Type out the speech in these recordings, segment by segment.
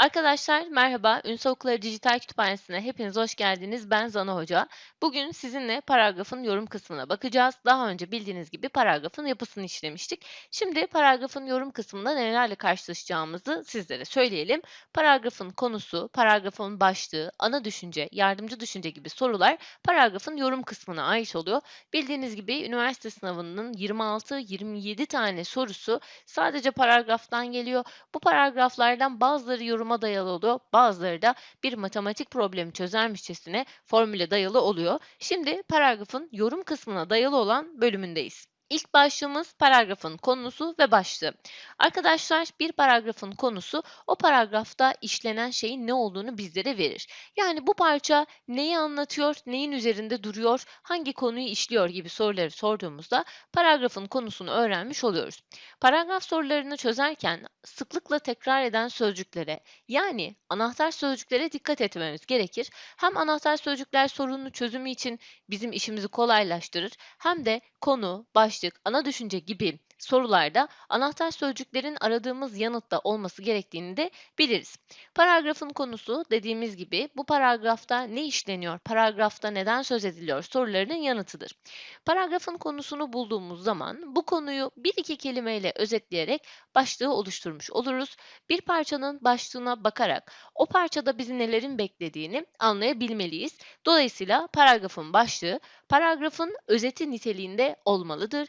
Arkadaşlar merhaba, Ünsal Okulları Dijital Kütüphanesi'ne hepiniz hoş geldiniz. Ben Zana Hoca. Bugün sizinle paragrafın yorum kısmına bakacağız. Daha önce bildiğiniz gibi paragrafın yapısını işlemiştik. Şimdi paragrafın yorum kısmında nelerle karşılaşacağımızı sizlere söyleyelim. Paragrafın konusu, paragrafın başlığı, ana düşünce, yardımcı düşünce gibi sorular paragrafın yorum kısmına ait oluyor. Bildiğiniz gibi üniversite sınavının 26-27 tane sorusu sadece paragraftan geliyor. Bu paragraflardan bazıları yoruma dayalı oluyor, bazıları da bir matematik problemi çözermişçesine formüle dayalı oluyor. Şimdi paragrafın yorum kısmına dayalı olan bölümündeyiz. İlk başlığımız paragrafın konusu ve başlığı. Arkadaşlar bir paragrafın konusu o paragrafta işlenen şeyin ne olduğunu bizlere verir. Yani bu parça neyi anlatıyor, neyin üzerinde duruyor, hangi konuyu işliyor gibi soruları sorduğumuzda paragrafın konusunu öğrenmiş oluyoruz. Paragraf sorularını çözerken sıklıkla tekrar eden sözcüklere yani anahtar sözcüklere dikkat etmemiz gerekir. Hem anahtar sözcükler sorunun çözümü için bizim işimizi kolaylaştırır hem de konu, başlık, ana düşünce gibi sorularda anahtar sözcüklerin aradığımız yanıtta olması gerektiğini de biliriz. Paragrafın konusu dediğimiz gibi bu paragrafta ne işleniyor, paragrafta neden söz ediliyor sorularının yanıtıdır. Paragrafın konusunu bulduğumuz zaman bu konuyu bir iki kelimeyle özetleyerek başlığı oluşturmuş oluruz. Bir parçanın başlığına bakarak o parçada bizi nelerin beklediğini anlayabilmeliyiz. Dolayısıyla paragrafın başlığı paragrafın özeti niteliğinde olmalıdır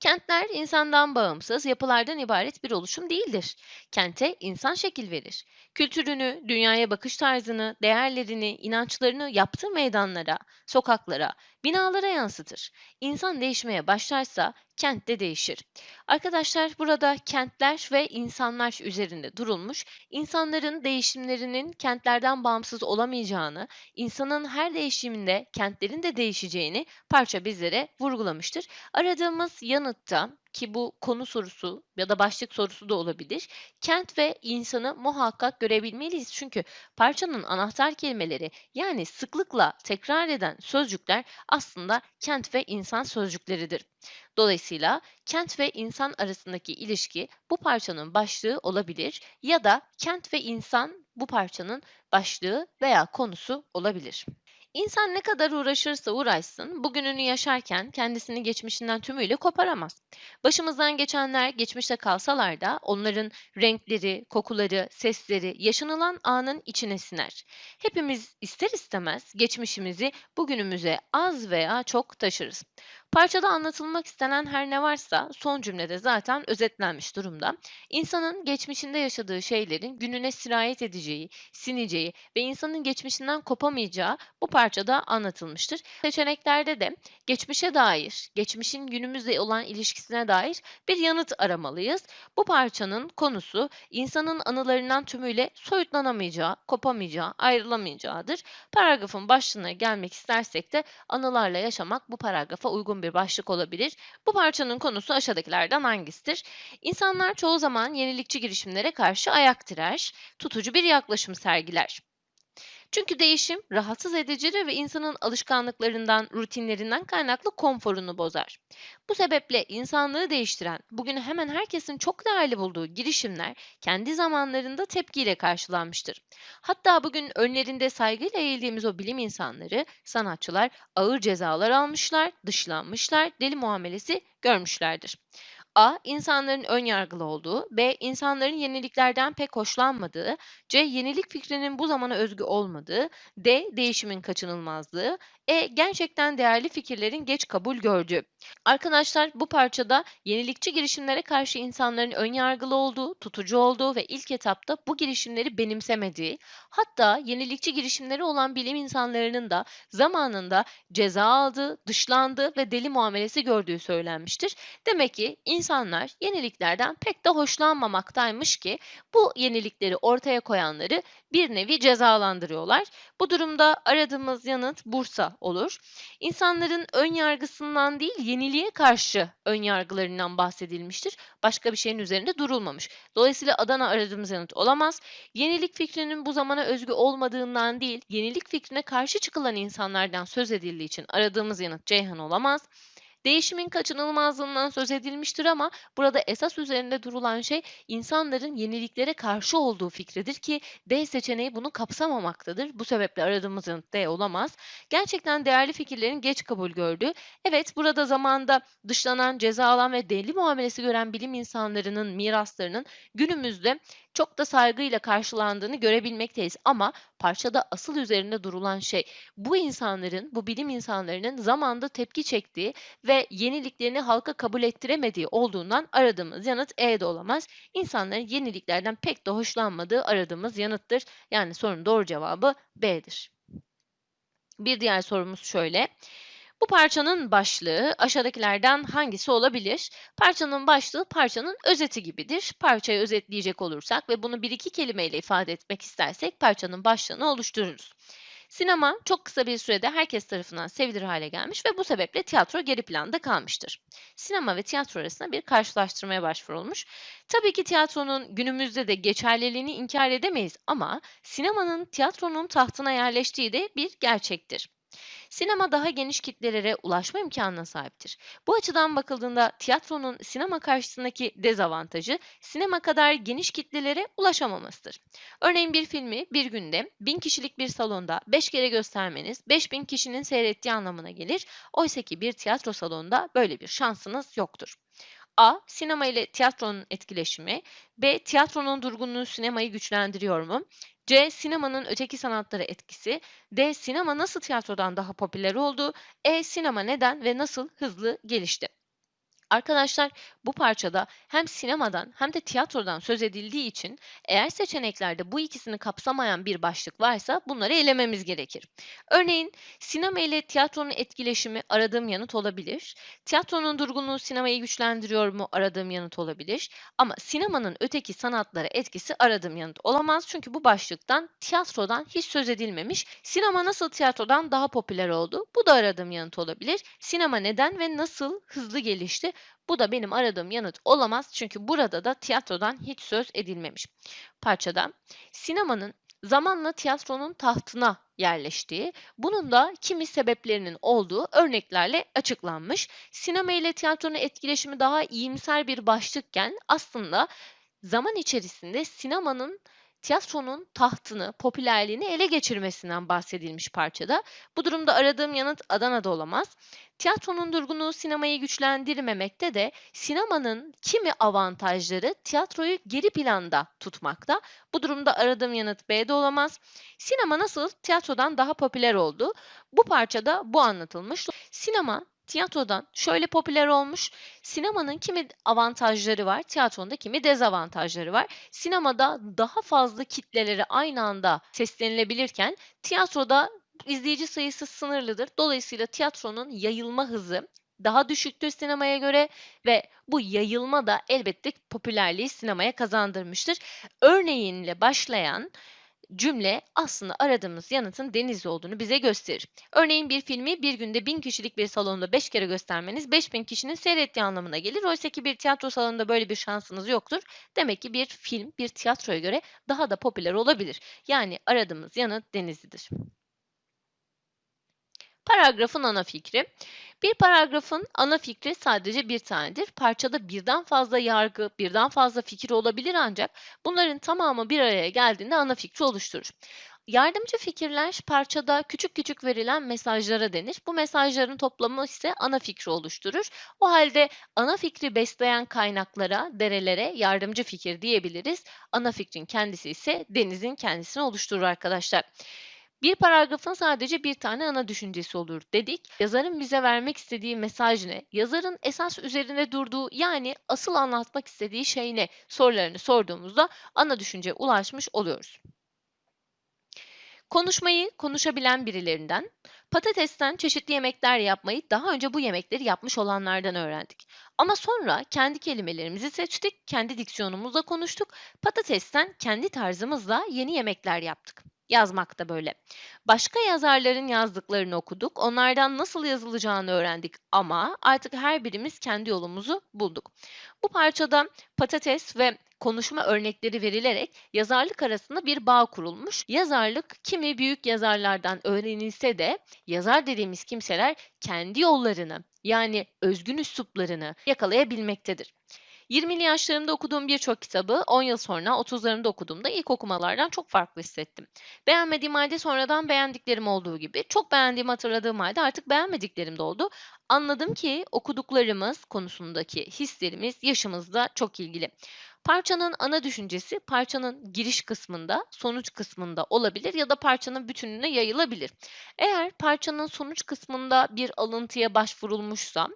Kentler insandan bağımsız yapılardan ibaret bir oluşum değildir. Kente insan şekil verir. Kültürünü, dünyaya bakış tarzını, değerlerini, inançlarını yaptığı meydanlara, sokaklara, binalara yansıtır. İnsan değişmeye başlarsa kent de değişir. Arkadaşlar burada kentler ve insanlar üzerinde durulmuş, insanların değişimlerinin kentlerden bağımsız olamayacağını, insanın her değişiminde kentlerin de değişeceğini parça bizlere vurgulamıştır. Aradığımız yanıtta ki bu konu sorusu ya da başlık sorusu da olabilir. Kent ve insanı muhakkak görebilmeliyiz. Çünkü parçanın anahtar kelimeleri yani sıklıkla tekrar eden sözcükler aslında kent ve insan sözcükleridir. Dolayısıyla kent ve insan arasındaki ilişki bu parçanın başlığı olabilir ya da kent ve insan bu parçanın başlığı veya konusu olabilir. İnsan ne kadar uğraşırsa uğraşsın, bugününü yaşarken kendisini geçmişinden tümüyle koparamaz. Başımızdan geçenler geçmişte kalsalar da onların renkleri, kokuları, sesleri yaşanılan anın içine siner. Hepimiz ister istemez geçmişimizi bugünümüze az veya çok taşırız. Parçada anlatılmak istenen her ne varsa son cümlede zaten özetlenmiş durumda. İnsanın geçmişinde yaşadığı şeylerin gününe sirayet edeceği, sineceği ve insanın geçmişinden kopamayacağı bu parçada anlatılmıştır. Seçeneklerde de geçmişe dair, geçmişin günümüzle olan ilişkisine dair bir yanıt aramalıyız. Bu parçanın konusu insanın anılarından tümüyle soyutlanamayacağı, kopamayacağı, ayrılamayacağıdır. Paragrafın başlığına gelmek istersek de anılarla yaşamak bu paragrafa uygun bir başlık olabilir. Bu parçanın konusu aşağıdakilerden hangisidir? İnsanlar çoğu zaman yenilikçi girişimlere karşı ayak direr, tutucu bir yaklaşım sergiler. Çünkü değişim rahatsız edicidir ve insanın alışkanlıklarından, rutinlerinden kaynaklı konforunu bozar. Bu sebeple insanlığı değiştiren, bugün hemen herkesin çok değerli bulduğu girişimler kendi zamanlarında tepkiyle karşılanmıştır. Hatta bugün önlerinde saygıyla eğildiğimiz o bilim insanları, sanatçılar ağır cezalar almışlar, dışlanmışlar, deli muamelesi görmüşlerdir. A. İnsanların ön yargılı olduğu. B. İnsanların yeniliklerden pek hoşlanmadığı. C. Yenilik fikrinin bu zamana özgü olmadığı. D. Değişimin kaçınılmazlığı. E. Gerçekten değerli fikirlerin geç kabul gördüğü. Arkadaşlar bu parçada yenilikçi girişimlere karşı insanların ön yargılı olduğu, tutucu olduğu ve ilk etapta bu girişimleri benimsemediği, hatta yenilikçi girişimleri olan bilim insanlarının da zamanında ceza aldığı, dışlandığı ve deli muamelesi gördüğü söylenmiştir. Demek ki insanlar yeniliklerden pek de hoşlanmamaktaymış ki bu yenilikleri ortaya koyanları bir nevi cezalandırıyorlar. Bu durumda aradığımız yanıt Bursa olur. İnsanların ön yargısından değil yeniliğe karşı ön yargılarından bahsedilmiştir. Başka bir şeyin üzerinde durulmamış. Dolayısıyla Adana aradığımız yanıt olamaz. Yenilik fikrinin bu zamana özgü olmadığından değil, yenilik fikrine karşı çıkılan insanlardan söz edildiği için aradığımız yanıt Ceyhan olamaz. Değişimin kaçınılmazlığından söz edilmiştir ama burada esas üzerinde durulan şey insanların yeniliklere karşı olduğu fikridir ki D seçeneği bunu kapsamamaktadır. Bu sebeple aradığımız yanıt D olamaz. Gerçekten değerli fikirlerin geç kabul gördüğü, evet burada zamanda dışlanan, ceza alan ve deli muamelesi gören bilim insanlarının miraslarının günümüzde çok da saygıyla karşılandığını görebilmekteyiz. Ama parçada asıl üzerinde durulan şey bu insanların, bu bilim insanlarının zamanda tepki çektiği ve yeniliklerini halka kabul ettiremediği olduğundan aradığımız yanıt E de olamaz. İnsanların yeniliklerden pek de hoşlanmadığı aradığımız yanıttır. Yani sorunun doğru cevabı B'dir. Bir diğer sorumuz şöyle. Bu parçanın başlığı aşağıdakilerden hangisi olabilir? Parçanın başlığı parçanın özeti gibidir. Parçayı özetleyecek olursak ve bunu bir iki kelimeyle ifade etmek istersek parçanın başlığını oluştururuz. Sinema çok kısa bir sürede herkes tarafından sevilir hale gelmiş ve bu sebeple tiyatro geri planda kalmıştır. Sinema ve tiyatro arasında bir karşılaştırmaya başvurulmuş. Tabii ki tiyatronun günümüzde de geçerliliğini inkar edemeyiz ama sinemanın tiyatronun tahtına yerleştiği de bir gerçektir. Sinema daha geniş kitlelere ulaşma imkanına sahiptir. Bu açıdan bakıldığında tiyatronun sinema karşısındaki dezavantajı sinema kadar geniş kitlelere ulaşamamasıdır. Örneğin bir filmi bir günde 1000 kişilik bir salonda 5 kere göstermeniz 5000 kişinin seyrettiği anlamına gelir. Oysa ki bir tiyatro salonunda böyle bir şansınız yoktur. A. Sinema ile tiyatronun etkileşimi. B. Tiyatronun durgunluğu sinemayı güçlendiriyor mu? C. Sinemanın öteki sanatlara etkisi. D. Sinema nasıl tiyatrodan daha popüler oldu? E. Sinema neden ve nasıl hızlı gelişti? Arkadaşlar bu parçada hem sinemadan hem de tiyatrodan söz edildiği için eğer seçeneklerde bu ikisini kapsamayan bir başlık varsa bunları elememiz gerekir. Örneğin sinema ile tiyatronun etkileşimi aradığım yanıt olabilir. Tiyatronun durgunluğu sinemayı güçlendiriyor mu aradığım yanıt olabilir. Ama sinemanın öteki sanatlara etkisi aradığım yanıt olamaz. Çünkü bu başlıktan tiyatrodan hiç söz edilmemiş. Sinema nasıl tiyatrodan daha popüler oldu? Bu da aradığım yanıt olabilir. Sinema neden ve nasıl hızlı gelişti? Bu da benim aradığım yanıt olamaz çünkü burada da tiyatrodan hiç söz edilmemiş. Parçada sinemanın zamanla tiyatronun tahtına yerleştiği, bunun da kimi sebeplerinin olduğu örneklerle açıklanmış. Sinema ile tiyatronun etkileşimi daha iyimser bir başlıkken aslında zaman içerisinde sinemanın tiyatronun tahtını, popülerliğini ele geçirmesinden bahsedilmiş parçada. Bu durumda aradığım yanıt Adana'da olamaz. Tiyatronun durgunluğu sinemayı güçlendirmemekte de sinemanın kimi avantajları tiyatroyu geri planda tutmakta. Bu durumda aradığım yanıt B'de olamaz. Sinema nasıl tiyatrodan daha popüler oldu? Bu parçada bu anlatılmış. Sinema tiyatrodan şöyle popüler olmuş. Sinemanın kimi avantajları var, tiyatronda kimi dezavantajları var. Sinemada daha fazla kitlelere aynı anda seslenilebilirken tiyatroda izleyici sayısı sınırlıdır. Dolayısıyla tiyatronun yayılma hızı daha düşüktür sinemaya göre ve bu yayılma da elbette popülerliği sinemaya kazandırmıştır. Örneğinle başlayan cümle aslında aradığımız yanıtın deniz olduğunu bize gösterir. Örneğin bir filmi bir günde 1000 kişilik bir salonda 5 kere göstermeniz 5000 kişinin seyrettiği anlamına gelir. Oysa ki bir tiyatro salonunda böyle bir şansınız yoktur. Demek ki bir film bir tiyatroya göre daha da popüler olabilir. Yani aradığımız yanıt denizlidir. Paragrafın ana fikri. Bir paragrafın ana fikri sadece bir tanedir. Parçada birden fazla yargı, birden fazla fikir olabilir ancak bunların tamamı bir araya geldiğinde ana fikri oluşturur. Yardımcı fikirler parçada küçük küçük verilen mesajlara denir. Bu mesajların toplamı ise ana fikri oluşturur. O halde ana fikri besleyen kaynaklara, derelere yardımcı fikir diyebiliriz. Ana fikrin kendisi ise denizin kendisini oluşturur arkadaşlar. Bir paragrafın sadece bir tane ana düşüncesi olur dedik. Yazarın bize vermek istediği mesaj ne? Yazarın esas üzerinde durduğu yani asıl anlatmak istediği şey ne? Sorularını sorduğumuzda ana düşünceye ulaşmış oluyoruz. Konuşmayı konuşabilen birilerinden, patatesten çeşitli yemekler yapmayı daha önce bu yemekleri yapmış olanlardan öğrendik. Ama sonra kendi kelimelerimizi seçtik, kendi diksiyonumuzla konuştuk, patatesten kendi tarzımızla yeni yemekler yaptık yazmak da böyle. Başka yazarların yazdıklarını okuduk. Onlardan nasıl yazılacağını öğrendik ama artık her birimiz kendi yolumuzu bulduk. Bu parçada patates ve konuşma örnekleri verilerek yazarlık arasında bir bağ kurulmuş. Yazarlık kimi büyük yazarlardan öğrenilse de yazar dediğimiz kimseler kendi yollarını, yani özgün üsluplarını yakalayabilmektedir. 20'li yaşlarımda okuduğum birçok kitabı 10 yıl sonra 30'larımda okuduğumda ilk okumalardan çok farklı hissettim. Beğenmediğim halde sonradan beğendiklerim olduğu gibi çok beğendiğimi hatırladığım halde artık beğenmediklerim de oldu. Anladım ki okuduklarımız konusundaki hislerimiz yaşımızla çok ilgili. Parçanın ana düşüncesi parçanın giriş kısmında, sonuç kısmında olabilir ya da parçanın bütününe yayılabilir. Eğer parçanın sonuç kısmında bir alıntıya başvurulmuşsa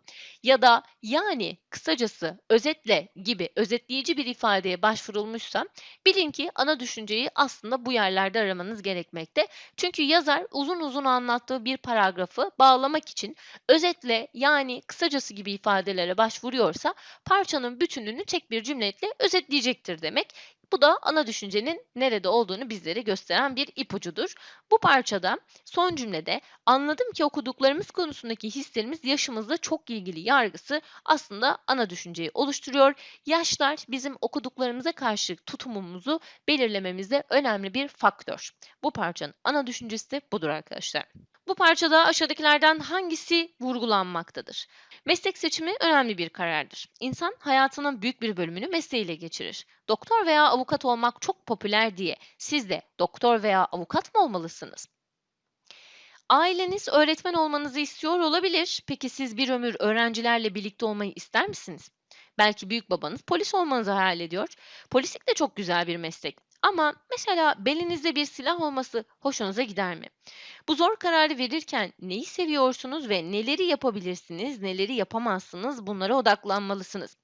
ya da yani kısacası özetle gibi özetleyici bir ifadeye başvurulmuşsa bilin ki ana düşünceyi aslında bu yerlerde aramanız gerekmekte. Çünkü yazar uzun uzun anlattığı bir paragrafı bağlamak için özetle yani kısacası gibi ifadelere başvuruyorsa parçanın bütününü tek bir cümleyle özetleyecektir demek. Bu da ana düşüncenin nerede olduğunu bizlere gösteren bir ipucudur. Bu parçada son cümlede anladım ki okuduklarımız konusundaki hislerimiz yaşımızla çok ilgili yargısı aslında ana düşünceyi oluşturuyor. Yaşlar bizim okuduklarımıza karşı tutumumuzu belirlememizde önemli bir faktör. Bu parçanın ana düşüncesi de budur arkadaşlar. Bu parçada aşağıdakilerden hangisi vurgulanmaktadır? Meslek seçimi önemli bir karardır. İnsan hayatının büyük bir bölümünü mesleğiyle geçirir. Doktor veya avukat olmak çok popüler diye siz de doktor veya avukat mı olmalısınız? Aileniz öğretmen olmanızı istiyor olabilir. Peki siz bir ömür öğrencilerle birlikte olmayı ister misiniz? Belki büyük babanız polis olmanızı hayal ediyor. Polislik de çok güzel bir meslek. Ama mesela belinizde bir silah olması hoşunuza gider mi? Bu zor kararı verirken neyi seviyorsunuz ve neleri yapabilirsiniz, neleri yapamazsınız bunlara odaklanmalısınız.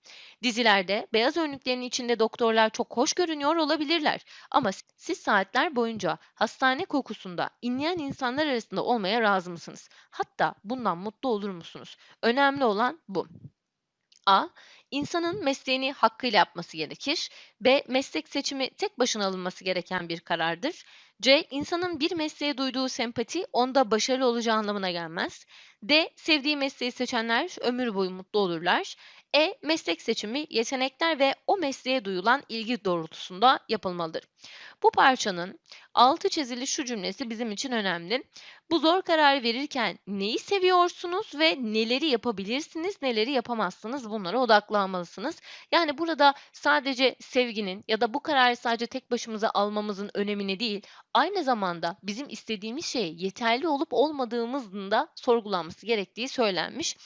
Dizilerde beyaz önlüklerin içinde doktorlar çok hoş görünüyor olabilirler ama siz saatler boyunca hastane kokusunda inleyen insanlar arasında olmaya razı mısınız? Hatta bundan mutlu olur musunuz? Önemli olan bu. A. İnsanın mesleğini hakkıyla yapması gerekir. B. Meslek seçimi tek başına alınması gereken bir karardır. C. İnsanın bir mesleğe duyduğu sempati onda başarılı olacağı anlamına gelmez. D. Sevdiği mesleği seçenler ömür boyu mutlu olurlar. E. Meslek seçimi yetenekler ve o mesleğe duyulan ilgi doğrultusunda yapılmalıdır. Bu parçanın altı çizili şu cümlesi bizim için önemli. Bu zor kararı verirken neyi seviyorsunuz ve neleri yapabilirsiniz, neleri yapamazsınız bunlara odaklanmalısınız. Yani burada sadece sevginin ya da bu kararı sadece tek başımıza almamızın önemini değil, aynı zamanda bizim istediğimiz şey yeterli olup olmadığımızın da sorgulanması gerektiği söylenmiş.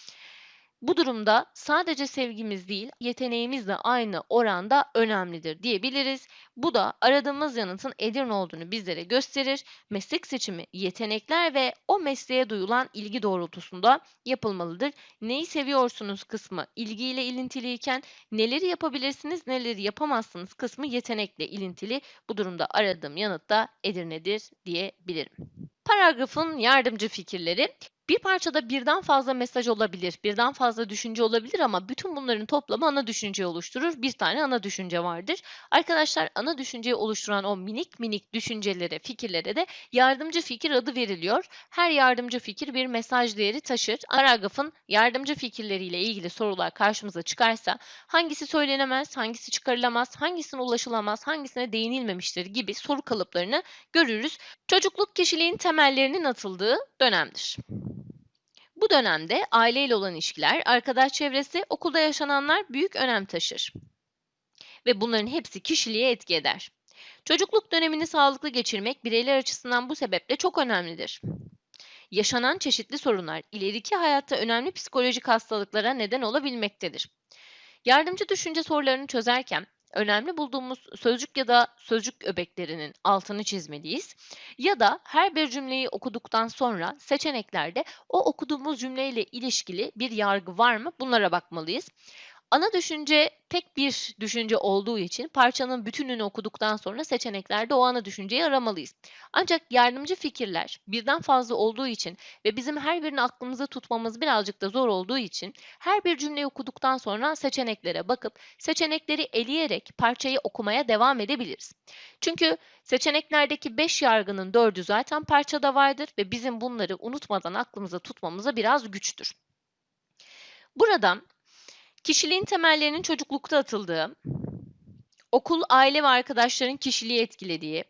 Bu durumda sadece sevgimiz değil, yeteneğimiz de aynı oranda önemlidir diyebiliriz. Bu da aradığımız yanıtın Edirne olduğunu bizlere gösterir. Meslek seçimi yetenekler ve o mesleğe duyulan ilgi doğrultusunda yapılmalıdır. Neyi seviyorsunuz kısmı ilgiyle ilintiliyken neleri yapabilirsiniz, neleri yapamazsınız kısmı yetenekle ilintili. Bu durumda aradığım yanıt da Edirne'dir diyebilirim. Paragrafın yardımcı fikirleri bir parçada birden fazla mesaj olabilir, birden fazla düşünce olabilir ama bütün bunların toplamı ana düşünceyi oluşturur. Bir tane ana düşünce vardır. Arkadaşlar ana düşünceyi oluşturan o minik minik düşüncelere, fikirlere de yardımcı fikir adı veriliyor. Her yardımcı fikir bir mesaj değeri taşır. Paragrafın yardımcı fikirleriyle ilgili sorular karşımıza çıkarsa hangisi söylenemez, hangisi çıkarılamaz, hangisine ulaşılamaz, hangisine değinilmemiştir gibi soru kalıplarını görürüz. Çocukluk kişiliğin temellerinin atıldığı dönemdir. Bu dönemde aileyle olan ilişkiler, arkadaş çevresi, okulda yaşananlar büyük önem taşır. Ve bunların hepsi kişiliğe etki eder. Çocukluk dönemini sağlıklı geçirmek bireyler açısından bu sebeple çok önemlidir. Yaşanan çeşitli sorunlar ileriki hayatta önemli psikolojik hastalıklara neden olabilmektedir. Yardımcı düşünce sorularını çözerken önemli bulduğumuz sözcük ya da sözcük öbeklerinin altını çizmeliyiz. Ya da her bir cümleyi okuduktan sonra seçeneklerde o okuduğumuz cümleyle ilişkili bir yargı var mı bunlara bakmalıyız. Ana düşünce tek bir düşünce olduğu için parçanın bütününü okuduktan sonra seçeneklerde o ana düşünceyi aramalıyız. Ancak yardımcı fikirler birden fazla olduğu için ve bizim her birini aklımızda tutmamız birazcık da zor olduğu için her bir cümleyi okuduktan sonra seçeneklere bakıp seçenekleri eleyerek parçayı okumaya devam edebiliriz. Çünkü seçeneklerdeki 5 yargının 4'ü zaten parçada vardır ve bizim bunları unutmadan aklımıza tutmamıza biraz güçtür. Buradan Kişiliğin temellerinin çocuklukta atıldığı, okul, aile ve arkadaşların kişiliği etkilediği,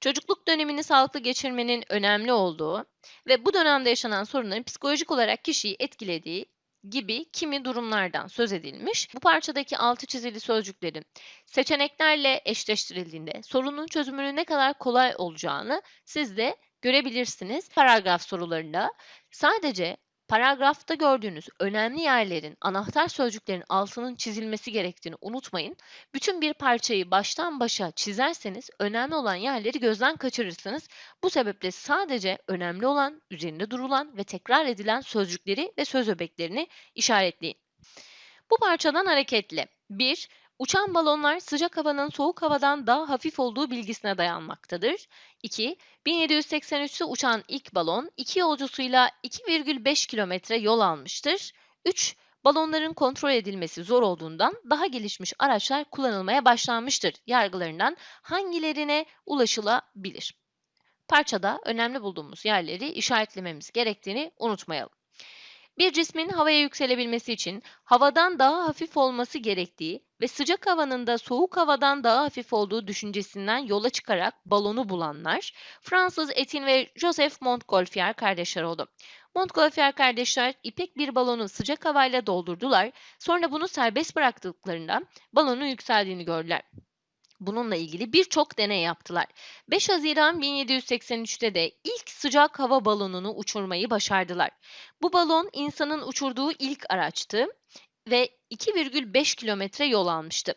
çocukluk dönemini sağlıklı geçirmenin önemli olduğu ve bu dönemde yaşanan sorunların psikolojik olarak kişiyi etkilediği gibi kimi durumlardan söz edilmiş. Bu parçadaki altı çizili sözcüklerin seçeneklerle eşleştirildiğinde sorunun çözümünün ne kadar kolay olacağını siz de görebilirsiniz. Paragraf sorularında sadece paragrafta gördüğünüz önemli yerlerin, anahtar sözcüklerin altının çizilmesi gerektiğini unutmayın. Bütün bir parçayı baştan başa çizerseniz önemli olan yerleri gözden kaçırırsınız. Bu sebeple sadece önemli olan, üzerinde durulan ve tekrar edilen sözcükleri ve söz öbeklerini işaretleyin. Bu parçadan hareketle 1. Uçan balonlar sıcak havanın soğuk havadan daha hafif olduğu bilgisine dayanmaktadır. 2. 1783'te uçan ilk balon iki yolcusuyla 2,5 kilometre yol almıştır. 3. Balonların kontrol edilmesi zor olduğundan daha gelişmiş araçlar kullanılmaya başlanmıştır. Yargılarından hangilerine ulaşılabilir? Parçada önemli bulduğumuz yerleri işaretlememiz gerektiğini unutmayalım. Bir cismin havaya yükselebilmesi için havadan daha hafif olması gerektiği ve sıcak havanın da soğuk havadan daha hafif olduğu düşüncesinden yola çıkarak balonu bulanlar Fransız Etienne ve Joseph Montgolfier kardeşler oldu. Montgolfier kardeşler ipek bir balonu sıcak havayla doldurdular. Sonra bunu serbest bıraktıklarında balonun yükseldiğini gördüler. Bununla ilgili birçok deney yaptılar. 5 Haziran 1783'te de ilk sıcak hava balonunu uçurmayı başardılar. Bu balon insanın uçurduğu ilk araçtı ve 2,5 kilometre yol almıştı.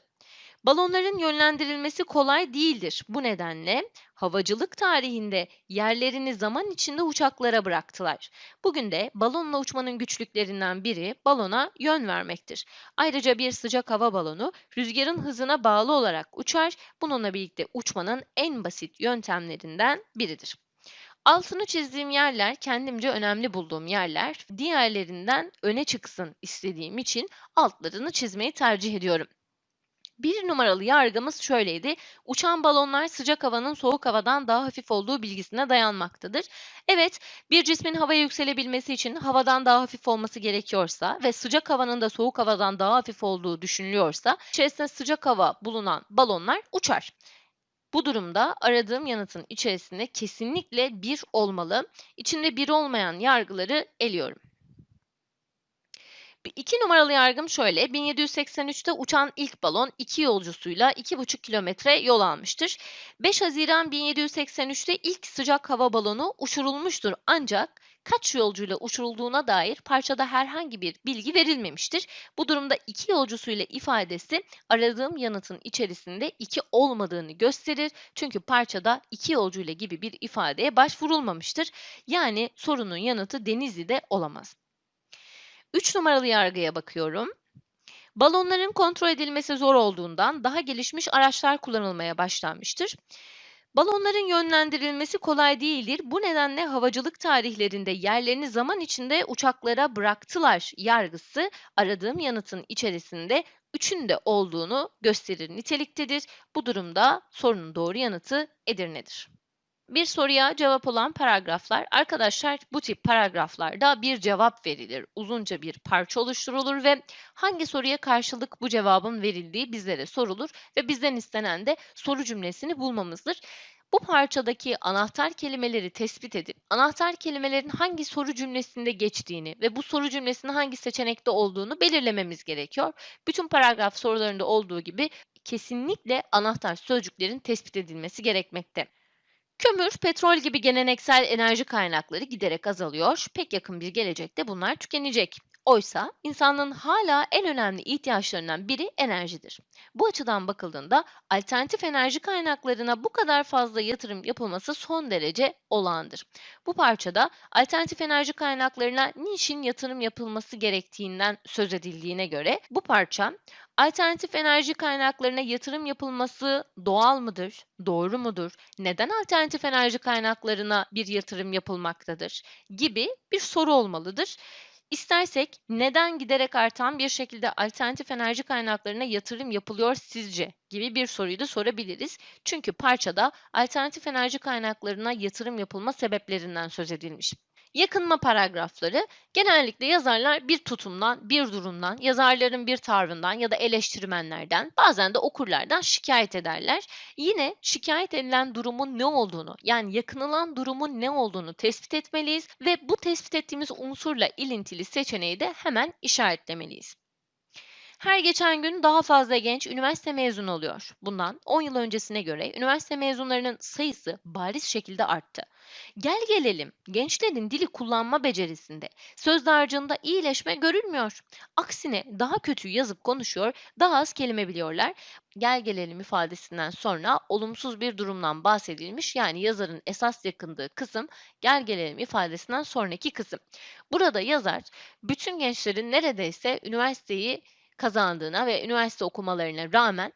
Balonların yönlendirilmesi kolay değildir. Bu nedenle havacılık tarihinde yerlerini zaman içinde uçaklara bıraktılar. Bugün de balonla uçmanın güçlüklerinden biri balona yön vermektir. Ayrıca bir sıcak hava balonu rüzgarın hızına bağlı olarak uçar. Bununla birlikte uçmanın en basit yöntemlerinden biridir. Altını çizdiğim yerler kendimce önemli bulduğum yerler. Diğerlerinden öne çıksın istediğim için altlarını çizmeyi tercih ediyorum. Bir numaralı yargımız şöyleydi. Uçan balonlar sıcak havanın soğuk havadan daha hafif olduğu bilgisine dayanmaktadır. Evet, bir cismin havaya yükselebilmesi için havadan daha hafif olması gerekiyorsa ve sıcak havanın da soğuk havadan daha hafif olduğu düşünülüyorsa, içerisinde sıcak hava bulunan balonlar uçar. Bu durumda aradığım yanıtın içerisinde kesinlikle bir olmalı. İçinde bir olmayan yargıları eliyorum. İki numaralı yargım şöyle. 1783'te uçan ilk balon iki yolcusuyla 2,5 kilometre yol almıştır. 5 Haziran 1783'te ilk sıcak hava balonu uçurulmuştur ancak kaç yolcuyla uçurulduğuna dair parçada herhangi bir bilgi verilmemiştir. Bu durumda iki yolcusuyla ifadesi aradığım yanıtın içerisinde iki olmadığını gösterir. Çünkü parçada iki yolcuyla gibi bir ifadeye başvurulmamıştır. Yani sorunun yanıtı Denizli'de olamaz. 3 numaralı yargıya bakıyorum. Balonların kontrol edilmesi zor olduğundan daha gelişmiş araçlar kullanılmaya başlanmıştır. Balonların yönlendirilmesi kolay değildir. Bu nedenle havacılık tarihlerinde yerlerini zaman içinde uçaklara bıraktılar yargısı aradığım yanıtın içerisinde üçünde olduğunu gösterir niteliktedir. Bu durumda sorunun doğru yanıtı Edirne'dir. Bir soruya cevap olan paragraflar. Arkadaşlar bu tip paragraflarda bir cevap verilir. Uzunca bir parça oluşturulur ve hangi soruya karşılık bu cevabın verildiği bizlere sorulur ve bizden istenen de soru cümlesini bulmamızdır. Bu parçadaki anahtar kelimeleri tespit edip anahtar kelimelerin hangi soru cümlesinde geçtiğini ve bu soru cümlesinin hangi seçenekte olduğunu belirlememiz gerekiyor. Bütün paragraf sorularında olduğu gibi kesinlikle anahtar sözcüklerin tespit edilmesi gerekmekte. Kömür, petrol gibi geleneksel enerji kaynakları giderek azalıyor. Pek yakın bir gelecekte bunlar tükenecek. Oysa insanlığın hala en önemli ihtiyaçlarından biri enerjidir. Bu açıdan bakıldığında alternatif enerji kaynaklarına bu kadar fazla yatırım yapılması son derece olağandır. Bu parçada alternatif enerji kaynaklarına niçin yatırım yapılması gerektiğinden söz edildiğine göre bu parça Alternatif enerji kaynaklarına yatırım yapılması doğal mıdır? Doğru mudur? Neden alternatif enerji kaynaklarına bir yatırım yapılmaktadır? gibi bir soru olmalıdır. İstersek neden giderek artan bir şekilde alternatif enerji kaynaklarına yatırım yapılıyor sizce gibi bir soruyu da sorabiliriz. Çünkü parçada alternatif enerji kaynaklarına yatırım yapılma sebeplerinden söz edilmiş. Yakınma paragrafları genellikle yazarlar bir tutumdan, bir durumdan, yazarların bir tavrından ya da eleştirmenlerden, bazen de okurlardan şikayet ederler. Yine şikayet edilen durumun ne olduğunu, yani yakınılan durumun ne olduğunu tespit etmeliyiz ve bu tespit ettiğimiz unsurla ilintili seçeneği de hemen işaretlemeliyiz. Her geçen gün daha fazla genç üniversite mezunu oluyor. Bundan 10 yıl öncesine göre üniversite mezunlarının sayısı bariz şekilde arttı. Gel gelelim gençlerin dili kullanma becerisinde, söz dağarcığında iyileşme görülmüyor. Aksine daha kötü yazıp konuşuyor, daha az kelime biliyorlar. Gel gelelim ifadesinden sonra olumsuz bir durumdan bahsedilmiş yani yazarın esas yakındığı kısım gel gelelim ifadesinden sonraki kısım. Burada yazar bütün gençlerin neredeyse üniversiteyi kazandığına ve üniversite okumalarına rağmen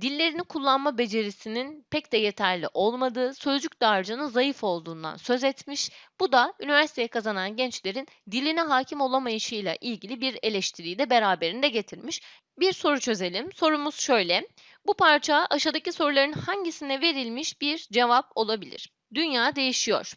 dillerini kullanma becerisinin pek de yeterli olmadığı, sözcük dağarcığının zayıf olduğundan söz etmiş. Bu da üniversiteye kazanan gençlerin diline hakim olamayışıyla ilgili bir eleştiriyi de beraberinde getirmiş. Bir soru çözelim. Sorumuz şöyle. Bu parça aşağıdaki soruların hangisine verilmiş bir cevap olabilir? Dünya değişiyor.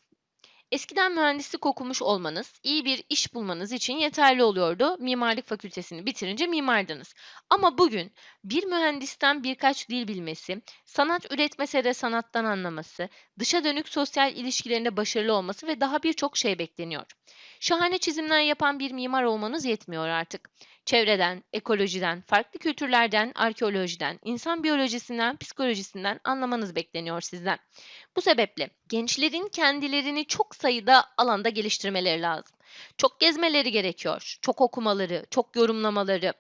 Eskiden mühendislik okumuş olmanız, iyi bir iş bulmanız için yeterli oluyordu. Mimarlık fakültesini bitirince mimardınız. Ama bugün bir mühendisten birkaç dil bilmesi, sanat üretmese de sanattan anlaması, dışa dönük sosyal ilişkilerinde başarılı olması ve daha birçok şey bekleniyor. Şahane çizimler yapan bir mimar olmanız yetmiyor artık. Çevreden, ekolojiden, farklı kültürlerden, arkeolojiden, insan biyolojisinden, psikolojisinden anlamanız bekleniyor sizden. Bu sebeple gençlerin kendilerini çok sayıda alanda geliştirmeleri lazım. Çok gezmeleri gerekiyor, çok okumaları, çok yorumlamaları,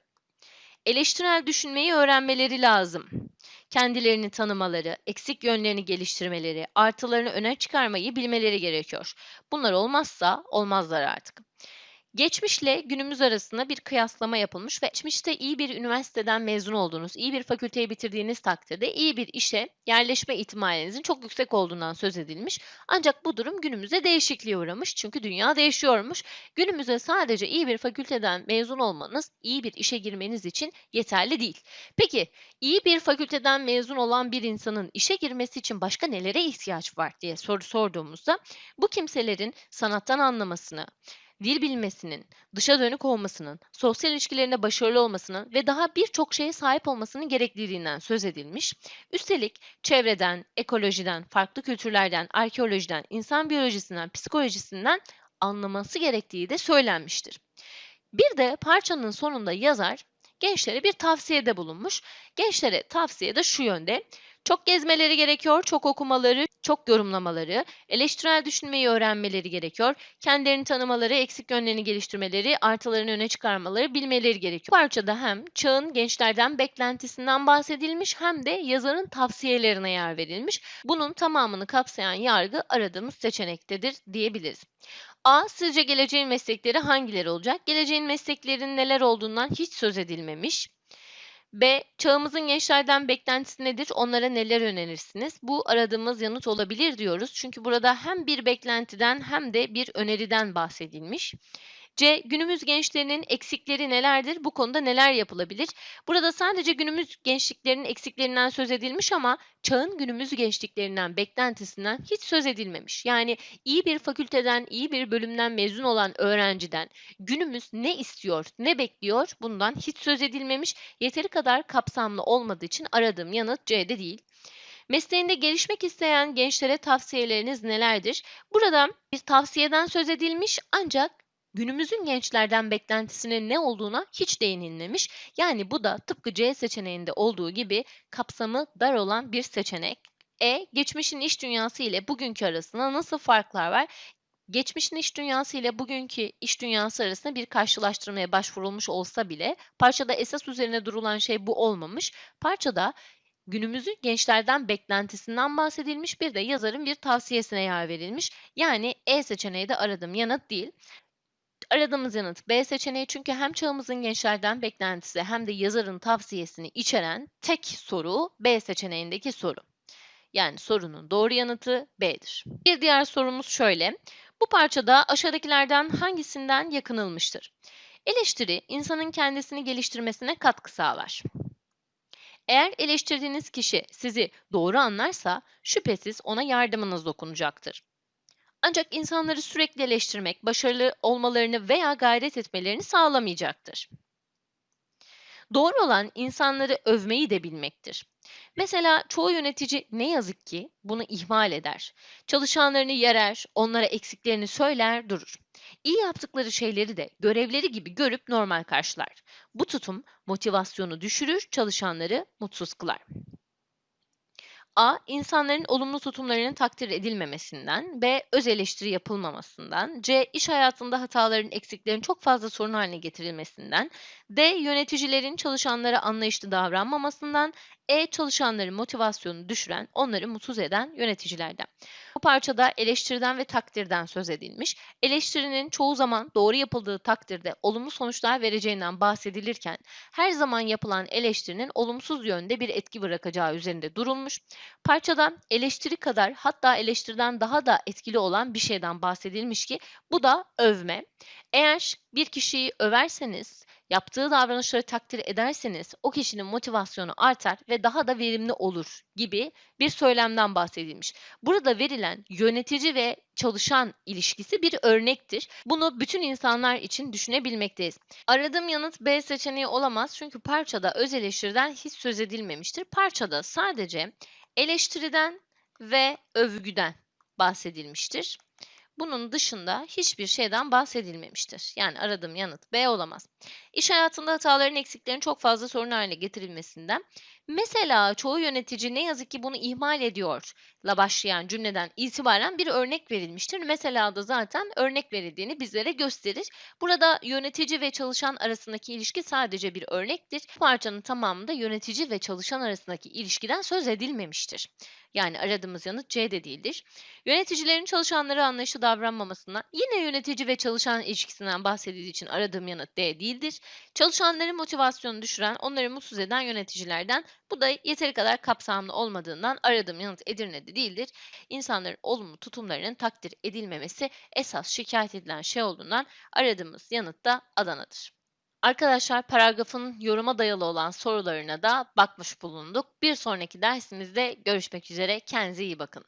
eleştirel düşünmeyi öğrenmeleri lazım. Kendilerini tanımaları, eksik yönlerini geliştirmeleri, artılarını öne çıkarmayı bilmeleri gerekiyor. Bunlar olmazsa olmazlar artık. Geçmişle günümüz arasında bir kıyaslama yapılmış ve geçmişte iyi bir üniversiteden mezun olduğunuz, iyi bir fakülteyi bitirdiğiniz takdirde iyi bir işe yerleşme ihtimalinizin çok yüksek olduğundan söz edilmiş. Ancak bu durum günümüze değişikliğe uğramış çünkü dünya değişiyormuş. Günümüzde sadece iyi bir fakülteden mezun olmanız, iyi bir işe girmeniz için yeterli değil. Peki iyi bir fakülteden mezun olan bir insanın işe girmesi için başka nelere ihtiyaç var diye soru sorduğumuzda bu kimselerin sanattan anlamasını, dil bilmesinin, dışa dönük olmasının, sosyal ilişkilerinde başarılı olmasının ve daha birçok şeye sahip olmasının gerekliliğinden söz edilmiş. Üstelik çevreden, ekolojiden, farklı kültürlerden, arkeolojiden, insan biyolojisinden, psikolojisinden anlaması gerektiği de söylenmiştir. Bir de parçanın sonunda yazar gençlere bir tavsiyede bulunmuş. Gençlere tavsiye de şu yönde. Çok gezmeleri gerekiyor, çok okumaları, çok yorumlamaları, eleştirel düşünmeyi öğrenmeleri gerekiyor. Kendilerini tanımaları, eksik yönlerini geliştirmeleri, artılarını öne çıkarmaları, bilmeleri gerekiyor. Bu parçada hem çağın gençlerden beklentisinden bahsedilmiş hem de yazarın tavsiyelerine yer verilmiş. Bunun tamamını kapsayan yargı aradığımız seçenektedir diyebiliriz. A. Sizce geleceğin meslekleri hangileri olacak? Geleceğin mesleklerinin neler olduğundan hiç söz edilmemiş. B. Çağımızın gençlerden beklentisi nedir? Onlara neler önerirsiniz? Bu aradığımız yanıt olabilir diyoruz. Çünkü burada hem bir beklentiden hem de bir öneriden bahsedilmiş. C. Günümüz gençlerinin eksikleri nelerdir? Bu konuda neler yapılabilir? Burada sadece günümüz gençliklerinin eksiklerinden söz edilmiş ama çağın günümüz gençliklerinden beklentisinden hiç söz edilmemiş. Yani iyi bir fakülteden, iyi bir bölümden mezun olan öğrenciden günümüz ne istiyor, ne bekliyor bundan hiç söz edilmemiş. Yeteri kadar kapsamlı olmadığı için aradığım yanıt C'de değil. Mesleğinde gelişmek isteyen gençlere tavsiyeleriniz nelerdir? Burada bir tavsiyeden söz edilmiş ancak günümüzün gençlerden beklentisinin ne olduğuna hiç değinilmemiş. Yani bu da tıpkı C seçeneğinde olduğu gibi kapsamı dar olan bir seçenek. E, geçmişin iş dünyası ile bugünkü arasında nasıl farklar var? Geçmişin iş dünyası ile bugünkü iş dünyası arasında bir karşılaştırmaya başvurulmuş olsa bile parçada esas üzerine durulan şey bu olmamış. Parçada günümüzün gençlerden beklentisinden bahsedilmiş bir de yazarın bir tavsiyesine yer verilmiş. Yani E seçeneği de aradığım yanıt değil. Aradığımız yanıt B seçeneği çünkü hem çağımızın gençlerden beklentisi hem de yazarın tavsiyesini içeren tek soru B seçeneğindeki soru. Yani sorunun doğru yanıtı B'dir. Bir diğer sorumuz şöyle. Bu parçada aşağıdakilerden hangisinden yakınılmıştır? Eleştiri, insanın kendisini geliştirmesine katkı sağlar. Eğer eleştirdiğiniz kişi sizi doğru anlarsa şüphesiz ona yardımınız dokunacaktır. Ancak insanları sürekli eleştirmek, başarılı olmalarını veya gayret etmelerini sağlamayacaktır. Doğru olan insanları övmeyi de bilmektir. Mesela çoğu yönetici ne yazık ki bunu ihmal eder. Çalışanlarını yerer, onlara eksiklerini söyler, durur. İyi yaptıkları şeyleri de görevleri gibi görüp normal karşılar. Bu tutum motivasyonu düşürür, çalışanları mutsuz kılar. A. İnsanların olumlu tutumlarının takdir edilmemesinden. B. Öz eleştiri yapılmamasından. C. İş hayatında hataların, eksiklerin çok fazla sorun haline getirilmesinden. D. Yöneticilerin çalışanlara anlayışlı davranmamasından. E. Çalışanların motivasyonunu düşüren, onları mutsuz eden yöneticilerden. Bu parçada eleştiriden ve takdirden söz edilmiş. Eleştirinin çoğu zaman doğru yapıldığı takdirde olumlu sonuçlar vereceğinden bahsedilirken her zaman yapılan eleştirinin olumsuz yönde bir etki bırakacağı üzerinde durulmuş. Parçada eleştiri kadar hatta eleştiriden daha da etkili olan bir şeyden bahsedilmiş ki bu da övme. Eğer bir kişiyi överseniz, yaptığı davranışları takdir ederseniz o kişinin motivasyonu artar ve daha da verimli olur gibi bir söylemden bahsedilmiş. Burada verilen yönetici ve çalışan ilişkisi bir örnektir. Bunu bütün insanlar için düşünebilmekteyiz. Aradığım yanıt B seçeneği olamaz çünkü parçada öz eleştiriden hiç söz edilmemiştir. Parçada sadece eleştiriden ve övgüden bahsedilmiştir. Bunun dışında hiçbir şeyden bahsedilmemiştir. Yani aradığım yanıt B olamaz. İş hayatında hataların eksiklerin çok fazla sorun haline getirilmesinden Mesela çoğu yönetici ne yazık ki bunu ihmal ediyor la başlayan cümleden itibaren bir örnek verilmiştir. Mesela da zaten örnek verildiğini bizlere gösterir. Burada yönetici ve çalışan arasındaki ilişki sadece bir örnektir. Parçanın tamamında yönetici ve çalışan arasındaki ilişkiden söz edilmemiştir. Yani aradığımız yanıt C de değildir. Yöneticilerin çalışanlara anlayışlı davranmamasından yine yönetici ve çalışan ilişkisinden bahsedildiği için aradığım yanıt D değildir. Çalışanların motivasyonunu düşüren, onları mutsuz eden yöneticilerden bu da yeteri kadar kapsamlı olmadığından aradığım yanıt Edirne'de değildir. İnsanların olumlu tutumlarının takdir edilmemesi esas şikayet edilen şey olduğundan aradığımız yanıt da Adana'dır. Arkadaşlar paragrafın yoruma dayalı olan sorularına da bakmış bulunduk. Bir sonraki dersimizde görüşmek üzere. Kendinize iyi bakın.